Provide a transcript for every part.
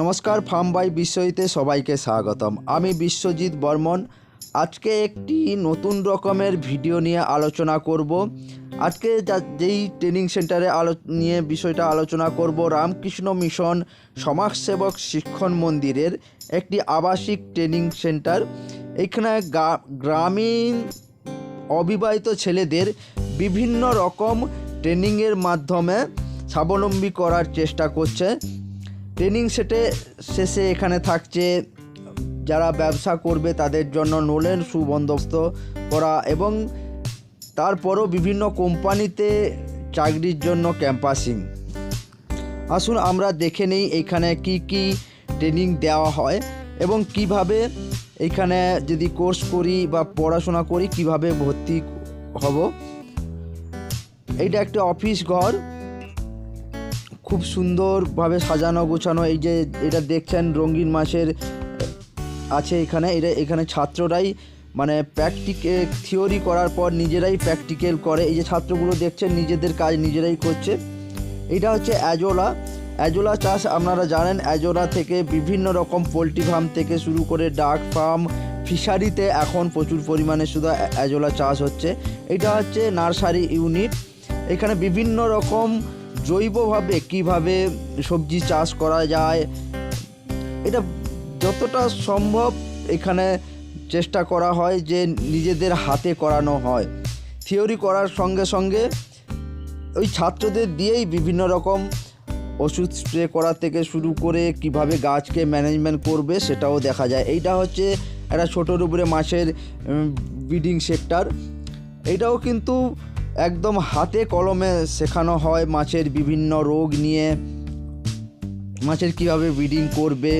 নমস্কার farm by বিশ্বজিতে সবাইকে স্বাগতম। আমি বিশ্বজিৎ বর্মন। আজকে একটি নতুন রকমের ভিডিও নিয়ে আলোচনা করব। আজকে যেই ট্রেনিং সেন্টারে আলো, নিয়ে বিষয়টা আলোচনা করব, রামকৃষ্ণ মিশন সমাজসেবক শিক্ষণ মন্দিরের একটি আবাসিক ট্রেনিং সেন্টার। এখানে গ্রামীণ অবিবাহিত ছেলেদের বিভিন্ন রকম ট্রেনিংয়ের মাধ্যমে স্বাবলম্বী করার চেষ্টা করছে। ট্রেনিং সেটে শেষে এখানে থাকছে যারা ব্যবসা করবে তাদের জন্য নোলেন সুবন্দোবস্ত করা এবং তারপরও বিভিন্ন কোম্পানিতে চাকরির জন্য ক্যাম্পাসিং। আসুন আমরা দেখে নিই এখানে কি কি ট্রেনিং দেওয়া হয় এবং কীভাবে এখানে যদি কোর্স করি বা পড়াশোনা করি কীভাবে ভর্তি হব। এইটা একটা অফিস ঘর। খুব সুন্দরভাবে সাজানো, গোছানো। এই যে এটা দেখছেন রঙিন মাসের আছে এখানে। এটা এখানে ছাত্ররাই মানে প্র্যাকটিকে থিওরি করার পর নিজেরাই প্র্যাকটিক্যাল করে। এই যে ছাত্রগুলো দেখছেন, নিজেদের কাজ নিজেরাই করছে। এটা হচ্ছে অ্যাজোলা। অ্যাজোলা চাষ আপনারা জানেন, অ্যাজোলা থেকে বিভিন্ন রকম পোলট্রি ফার্ম থেকে শুরু করে ডাক ফার্ম ফিশারিতে এখন প্রচুর পরিমাণে শুধু অ্যা- অ্যাজোলা চাষ হচ্ছে। এটা হচ্ছে নার্সারি ইউনিট। এখানে বিভিন্ন রকম জৈবভাবে কীভাবে সবজি চাষ করা যায়, এটা যতটা সম্ভব এখানে চেষ্টা করা হয় যে নিজেদের হাতে করানো হয়। থিওরি করার সঙ্গে সঙ্গে ওই ছাত্রদের দিয়েই বিভিন্ন রকম ওষুধ স্প্রে করা থেকে শুরু করে কীভাবে গাছকে ম্যানেজমেন্ট করবে সেটাও দেখা যায়। এইটা হচ্ছে একটা ছোটোর উপরে মাছের ব্রিডিং সেক্টর। এটাও কিন্তু একদম হাতে কলমে শেখানো হয় মাছের বিভিন্ন রোগ নিয়ে। মাছের কীভাবে ব্রিডিং করবে,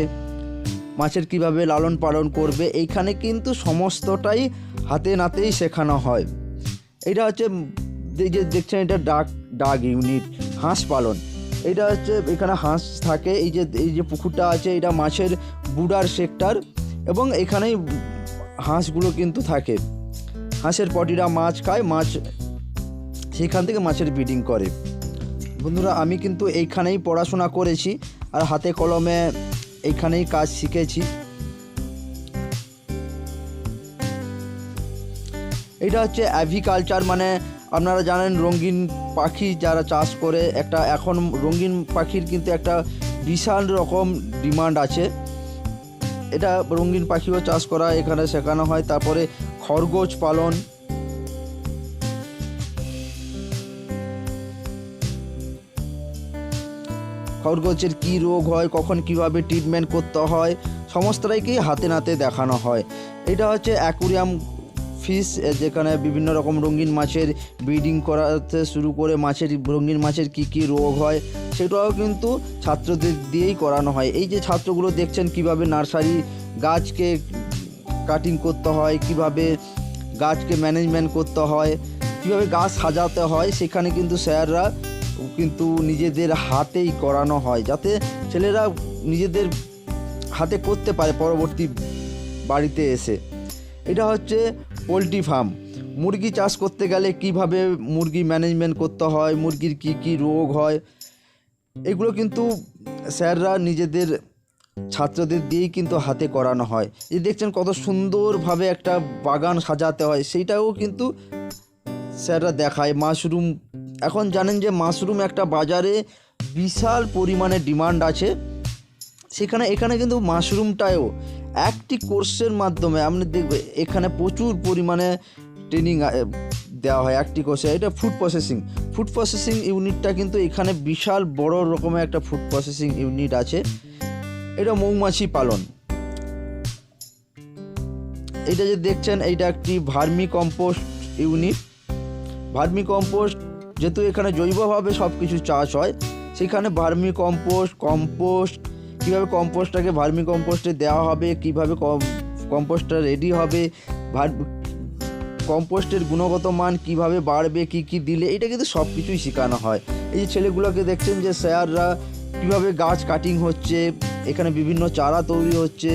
মাছের কীভাবে লালন পালন করবে, এইখানে কিন্তু সমস্তটাই হাতে নাতেই শেখানো হয়। এটা হচ্ছে যে দেখছেন এটা ডাক ডাক ইউনিট, হাঁস পালন। এটা হচ্ছে এখানে হাঁস থাকে, এই যে এই যে পুকুরটা আছে, এটা মাছের বুড়ার সেক্টর এবং এখানেই হাঁসগুলো কিন্তু থাকে। হাঁসের পটিরা মাছ খায়, মাছ সেখান থেকে মাছের ব্রিডিং করে। বন্ধুরা, আমি কিন্তু এইখানেই পড়াশোনা করেছি আর হাতে কলমে এইখানেই কাজ শিখেছি। এটা হচ্ছে অ্যাভিকালচার মানে আপনারা জানেন রঙিন পাখি যারা চাষ করে, একটা এখন রঙিন পাখির কিন্তু একটা বিশাল রকম ডিমান্ড আছে। এটা রঙিন পাখিও চাষ করা এখানে শেখানো হয়। তারপরে খরগোশ পালন খরগোশের কী রোগ হয়, কখন কীভাবে ট্রিটমেন্ট করতে হয় সমস্তটাইকেই হাতে নাতে দেখানো হয়। এটা হচ্ছে অ্যাকুরিয়াম ফিশ যেখানে বিভিন্ন রকম রঙিন মাছের ব্রিডিং করাতে শুরু করে মাছের, রঙিন মাছের কি কি রোগ হয়, সেটাও কিন্তু ছাত্রদের দিয়েই করানো হয়। এই যে ছাত্রগুলো দেখছেন কীভাবে নার্সারি গাছকে কাটিং করতে হয়, কীভাবে গাছকে ম্যানেজমেন্ট করতে হয়, কীভাবে গাছ সাজাতে হয়, সেখানে কিন্তু স্যাররা কিন্তু নিজেদের হাতেই করানো হয় যাতে ছেলেরা নিজেদের হাতে করতে পারে পরবর্তী বাড়িতে এসে। এটা হচ্ছে পোলট্রি ফার্ম। মুরগি চাষ করতে গেলে কীভাবে মুরগি ম্যানেজমেন্ট করতে হয়, মুরগির কি কি রোগ হয়, এগুলো কিন্তু স্যাররা নিজেদের ছাত্রদের দিয়েই কিন্তু হাতে করানো হয়। এই দেখছেন কত সুন্দরভাবে একটা বাগান সাজাতে হয়, সেইটাও কিন্তু স্যাররা দেখায়, মাশরুম এখন জানেন যে মাশরুম একটা বাজারে বিশাল পরিমাণে ডিমান্ড আছে। সেখানে, এখানে কিন্তু মাশরুমটাও একটি কোর্সের মাধ্যমে আপনি দেখবে এখানে প্রচুর পরিমাণে ট্রেনিং দেওয়া হয় একটি কোর্সে এটা ফুড প্রসেসিং ফুড প্রসেসিং ইউনিটটা কিন্তু এখানে বিশাল বড় রকমের একটা ফুড প্রসেসিং ইউনিট আছে। এটা মৌমাছি পালন। এটা যে দেখছেন, এইটা একটি vermi compost unit vermi compost যেহেতু এখানে জৈবভাবে সব কিছু চাষ হয়, সেখানে ভার্মি কম্পোস্ট কম্পোস্ট কীভাবে কম্পোস্টটাকে ভার্মি কম্পোস্টে দেওয়া হবে, কীভাবে কম্পোস্টটা রেডি হবে, ভার, কম্পোস্টের গুণগত মান কীভাবে বাড়বে, কি কি দিলে, এটা কিন্তু সব কিছুই শেখানো হয়। এই যে ছেলেগুলোকে দেখছেন যে স্যাররা কীভাবে গাছ কাটিং হচ্ছে, এখানে বিভিন্ন চারা তৈরি হচ্ছে